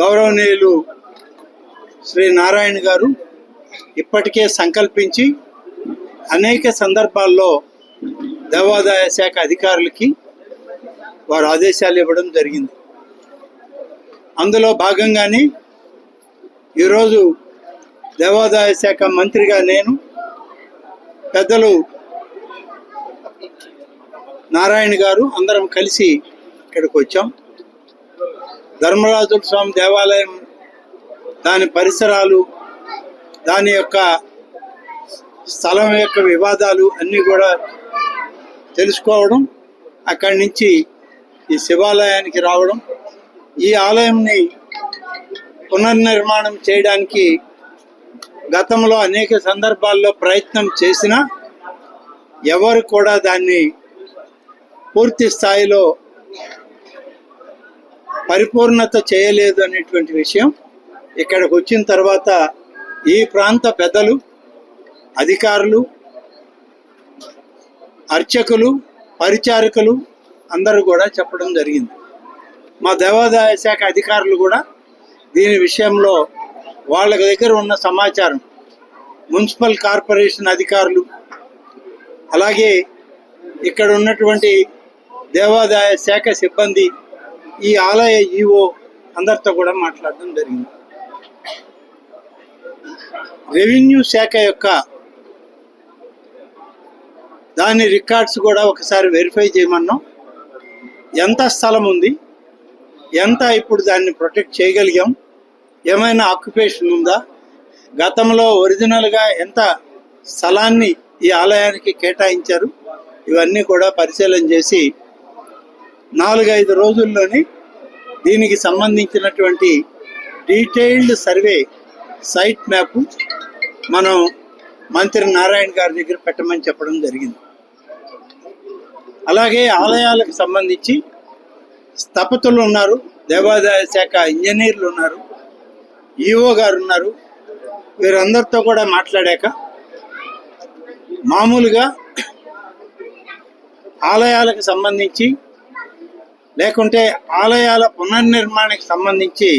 గౌరవనీయులు శ్రీ నారాయణ గారు ఇప్పటికే సంకల్పించి అనేక సందర్భాల్లో దేవాదాయ శాఖ అధికారులకి వారు ఆదేశాలు ఇవ్వడం జరిగింది. అందులో భాగంగానే ఈరోజు దేవాదాయ శాఖ మంత్రిగా నేను పెద్దలు నారాయణ గారు అందరం కలిసి ఇక్కడికి వచ్చాం. ధర్మరాజుల స్వామి దేవాలయం దాని పరిసరాలు దాని యొక్క స్థలం యొక్క వివాదాలు అన్నీ కూడా తెలుసుకోవడం అక్కడి నుంచి ఈ శివాలయానికి రావడం ఈ ఆలయంని పునర్నిర్మాణం చేయడానికి గతంలో అనేక సందర్భాల్లో ప్రయత్నం చేసినా ఎవరు కూడా దాన్ని పూర్తి స్థాయిలో పరిపూర్ణత చేయలేదు అనేటువంటి విషయం ఇక్కడికి వచ్చిన తర్వాత ఈ ప్రాంత పెద్దలు అధికారులు అర్చకులు పరిచారకులు అందరూ కూడా చెప్పడం జరిగింది. మా దేవాదాయ శాఖ అధికారులు కూడా దీని విషయంలో వాళ్ళ దగ్గర ఉన్న సమాచారం మున్సిపల్ కార్పొరేషన్ అధికారులు అలాగే ఇక్కడ ఉన్నటువంటి దేవాదాయ శాఖ సిబ్బంది ఈ ఆలయ ఈవో అందరితో కూడా మాట్లాడడం జరిగింది. రెవెన్యూ శాఖ యొక్క దాని రికార్డ్స్ కూడా ఒకసారి వెరిఫై చేయమన్నాం. ఎంత స్థలం ఉంది? ఎంత ఇప్పుడు దాన్ని ప్రొటెక్ట్ చేయగలిగాం? ఏమైనా ఆక్యుపేషన్ ఉందా? గతంలో ఒరిజినల్గా ఎంత స్థలాన్ని ఈ ఆలయానికి కేటాయించారు? ఇవన్నీ కూడా పరిశీలన చేసి నాలుగైదు రోజుల్లోనే దీనికి సంబంధించినటువంటి డీటెయిల్డ్ సర్వే సైట్ మ్యాప్ మనం మంత్రి నారాయణ గారి దగ్గర పెట్టమని చెప్పడం జరిగింది. అలాగే ఆలయాలకు సంబంధించి స్థపతులు ఉన్నారు దేవాదాయ శాఖ ఇంజనీర్లు ఉన్నారు ఈఓ గారు ఉన్నారు. వీరందరితో కూడా మాట్లాడాక మామూలుగా ఆలయాలకు సంబంధించి లేకుంటే ఆలయాల పునర్నిర్మాణానికి సంబంధించి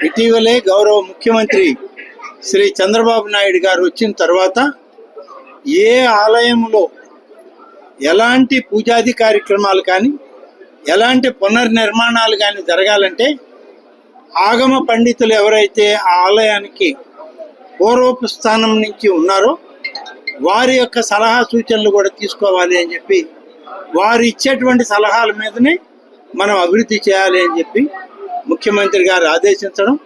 ఇటీవలే గౌరవ ముఖ్యమంత్రి శ్రీ చంద్రబాబు నాయుడు గారు వచ్చిన తర్వాత ఏ ఆలయంలో ఎలాంటి పూజాది కార్యక్రమాలు కానీ ఎలాంటి పునర్నిర్మాణాలు కానీ జరగాలంటే ఆగమ పండితులు ఎవరైతే ఆ ఆలయానికి పూర్వపు స్థానం నుంచి ఉన్నారో వారి యొక్క సలహా సూచనలు కూడా తీసుకోవాలి అని చెప్పి వారు ఇచ్చేటువంటి సలహాల మీదనే మనం అభివృద్ధి చేయాలి అని చెప్పి ముఖ్యమంత్రి గారు ఆదేశించడం.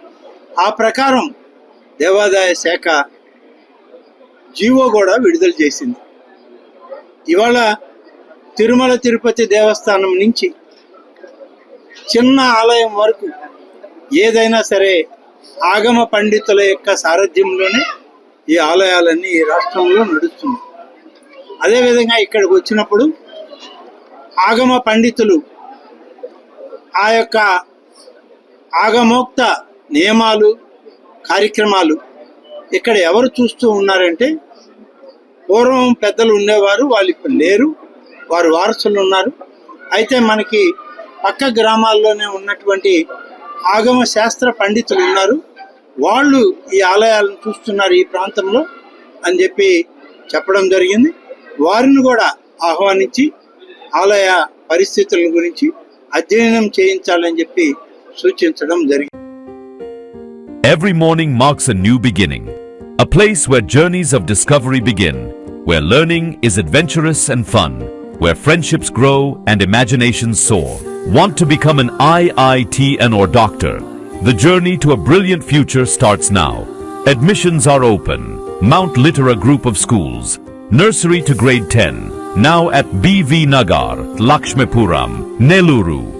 ఆ ప్రకారం దేవాదాయ శాఖ జీవో కూడా విడుదల చేసింది. ఇవాళ తిరుమల తిరుపతి దేవస్థానం నుంచి చిన్న ఆలయం వరకు ఏదైనా సరే ఆగమ పండితుల యొక్క సారథ్యంలోనే ఈ ఆలయాలన్నీ ఈ రాష్ట్రంలో నడుస్తుంది అదేవిధంగా ఇక్కడికి వచ్చినప్పుడు ఆగమ పండితులు. ఆ యొక్క ఆగమోక్త నియమాలు కార్యక్రమాలు ఇక్కడ ఎవరు చూస్తూ ఉన్నారంటే పూర్వం పెద్దలు ఉండేవారు వాళ్ళు ఇప్పుడు లేరు వారు వారసులు ఉన్నారు. అయితే మనకి పక్క గ్రామాల్లోనే ఉన్నటువంటి ఆగమ శాస్త్ర పండితులు ఉన్నారు. వాళ్ళు ఈ ఆలయాలను చూస్తున్నారు ఈ ప్రాంతంలో అని చెప్పి చెప్పడం జరిగింది. వారిని కూడా ఆహ్వానించి ఆలయ పరిస్థితుల గురించి అధ్యయనం చేయించాలని చెప్పి సూచించడం జరిగింది Every morning marks a new beginning, a place where journeys of discovery begin, where learning is adventurous and fun, where friendships grow and imaginations soar. Want to become an IITN or doctor? The journey to a brilliant future starts now. Admissions are open. Mount Litera Group of Schools, nursery to grade 10, now at BV Nagar, Lakshmipuram, Neluru.